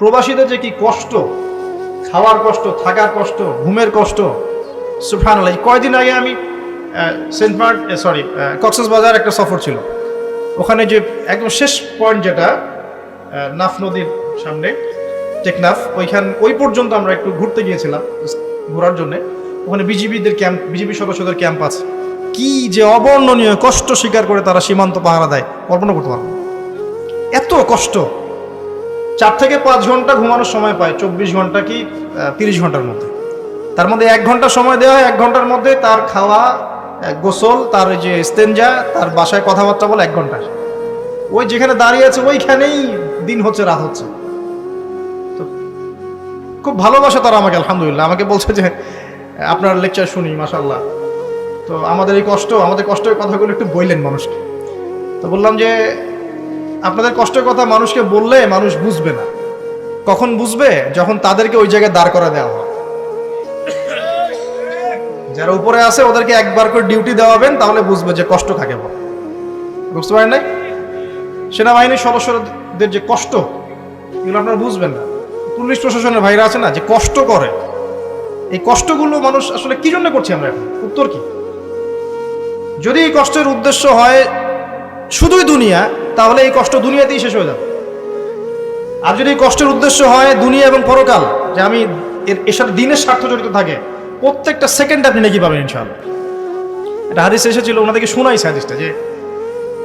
প্রবাসীদের যে কি কষ্ট, খাওয়ার কষ্ট, থাকার কষ্ট, ঘুমের কষ্ট সুফান কয়দিন আগে আমি সেন্ট মার্ট সরি কক্সেস বাজার একটা সফর ছিল। ওখানে যে একদম শেষ পয়েন্ট যেটা নাফ নদীর সামনে টেকনাফ ওইখান, ওই পর্যন্ত আমরা একটু ঘুরতে গিয়েছিলাম, ঘোরার জন্য। ওখানে বিজিবিদের ক্যাম্প, বিজিবি সদস্যদের ক্যাম্প আছে। কি যে অবর্ণনীয় কষ্ট স্বীকার করে তারা সীমান্ত পাহারা দেয়, কল্পনা করতে পারব এত কষ্ট। চার থেকে পাঁচ ঘণ্টা ঘুমানোর সময় পায়, চব্বিশ ঘণ্টা কি তিরিশ ঘণ্টার মধ্যে। তার মধ্যে এক ঘণ্টা সময় দেওয়া হয়, এক ঘণ্টার মধ্যে তার খাওয়া গোসল, তার যে স্তেঞ্জা তার বাসায় কথাবার্তা বলে এক ঘণ্টা। ওই যেখানে দাঁড়িয়ে আছে, ওইখানেই দিন হচ্ছে, রাত হচ্ছে। তো খুব ভালোবাসে তারা আমাকে, আলহামদুলিল্লাহ। আমাকে বলছে যে, আপনার লেকচার শুনি মাসাল্লাহ তো আমাদের এই কষ্ট, আমাদের কষ্টের কথাগুলো একটু বললেন মানুষকে। তো বললাম যে আপনাদের কষ্টের কথা মানুষকে বললে মানুষ বুঝবে না। কখন বুঝবে? যখন তাদেরকে ওই জায়গায় দাঁড় করা দেওয়া হয় যারা উপরে আছে, ওদেরকে একবার করে ডিউটি দেওয়াবেন, তাহলে বুঝবে যে কষ্ট কাকে বলে। বুঝতে পারেন নাই? সেনাবাহিনীর সদস্যদের যে কষ্ট, এগুলো আপনারা বুঝবেন না। পুলিশ প্রশাসনের ভাইরা আছে না, যে কষ্ট করে। এই কষ্টগুলো মানুষ আসলে কি জন্য করছি আমরা এখন? উত্তর কি? যদি এই কষ্টের উদ্দেশ্য হয় শুধুই দুনিয়া তাহলে এই কষ্ট দুনিয়াতেই শেষ হয়ে যাবে। আর যদি এই কষ্টের উদ্দেশ্য হয় দুনিয়া এবং পরকাল, যে আমি এর এর সাথে দিনের স্বার্থ জড়িত থাকে, প্রত্যেকটা সেকেন্ড আপনি নাকি পাবেন ইনশাআল্লাহ। একটা হাদিস এসেছিল, ওনাদেরকে শোনাইছে হাদিসটা যে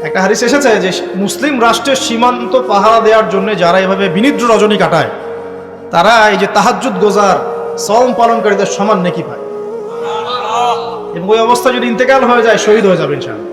একটা হাদিস এসেছে যে মুসলিম রাষ্ট্রের সীমান্ত পাহারা দেওয়ার জন্য যারা এভাবে বিনিদ্র রজনী কাটায়, তারা এই যে তাহাজ্জুদ গোজার সম পালনকারীদের সমান নেকি পায়। এবং ওই অবস্থা যদি ইন্তেকাল হয়ে যায়, শহীদ হয়ে যাবে ইনশাআল্লাহ।